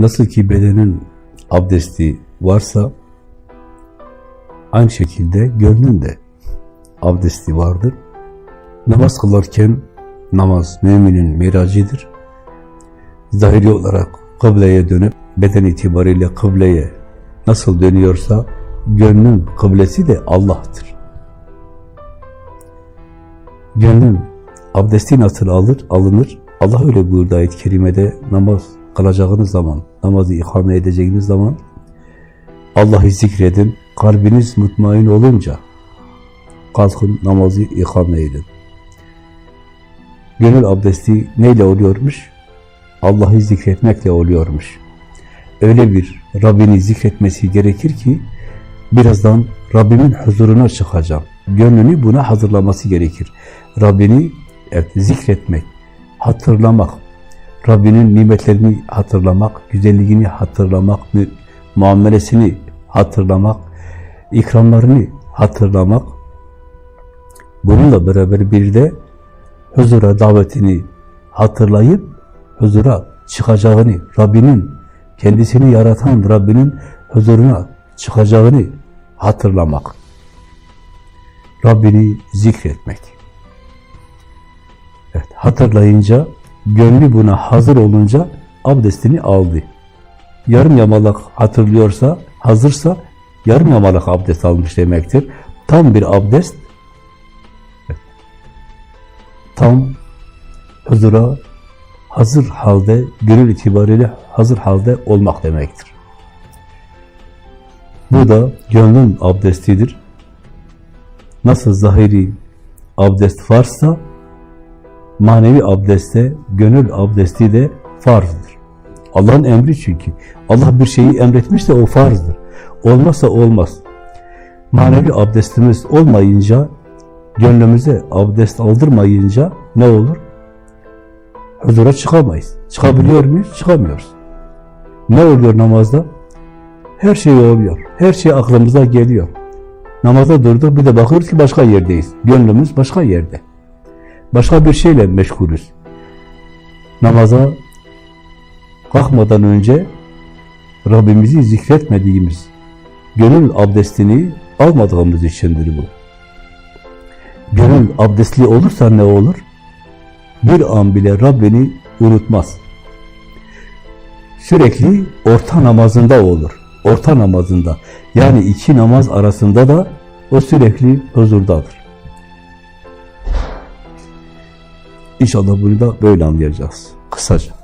Nasıl ki bedenin abdesti varsa, aynı şekilde gönlün de abdesti vardır. Namaz kılarken namaz müminin miracıdır. Zahiri olarak kıbleye dönüp beden itibariyle kıbleye nasıl dönüyorsa gönlün kıblesi de Allah'tır. Gönlün abdesti nasıl alır? Alınır. Allah öyle buyurdu ayet-i kerimede namaz kılacağınız zaman, namazı ikame edeceğiniz zaman Allah'ı zikredin, kalbiniz mutmain olunca kalkın namazı ikame edin. Gönül abdesti neyle oluyormuş? Allah'ı zikretmekle oluyormuş. Öyle bir Rabbini zikretmesi gerekir ki birazdan Rabbimin huzuruna çıkacağım. Gönlünü buna hazırlaması gerekir. Rabbini evet, zikretmek, hatırlamak, Rabbinin nimetlerini hatırlamak, güzelliğini hatırlamak, muamelesini hatırlamak, ikramlarını hatırlamak, bununla beraber bir de huzura davetini hatırlayıp huzura çıkacağını, Rabbinin kendisini yaratan Rabbinin huzuruna çıkacağını hatırlamak. Rabbini zikretmek. Evet, hatırlayınca, gönlü buna hazır olunca abdestini aldı. Yarım yamalak hatırlıyorsa, hazırsa yarım yamalak abdest almış demektir. Tam bir abdest, tam huzura hazır halde, gönül itibariyle hazır halde olmak demektir. Bu da gönlün abdestidir. Nasıl zahiri abdest varsa, manevi abdeste, gönül abdesti de farzdır. Allah'ın emri çünkü. Allah bir şeyi emretmişse o farzdır. Olmazsa olmaz. Manevi abdestimiz olmayınca, gönlümüze abdest aldırmayınca ne olur? Huzura çıkamayız. Çıkabiliyor muyuz? Çıkamıyoruz. Ne oluyor namazda? Her şey oluyor. Her şey aklımıza geliyor. Namaza durduk bir de bakıyoruz ki başka yerdeyiz. Gönlümüz başka yerde. Başka bir şeyle meşgulüz. Namaza kalkmadan önce Rabbimizi zikretmediğimiz, gönül abdestini almadığımız içindir bu. Gönül abdestli olursa ne olur? Bir an bile Rabbini unutmaz. Sürekli orta namazında olur. Orta namazında. Yani iki namaz arasında da o sürekli huzurdadır. İnşallah bunu da böyle anlayacağız. Kısaca.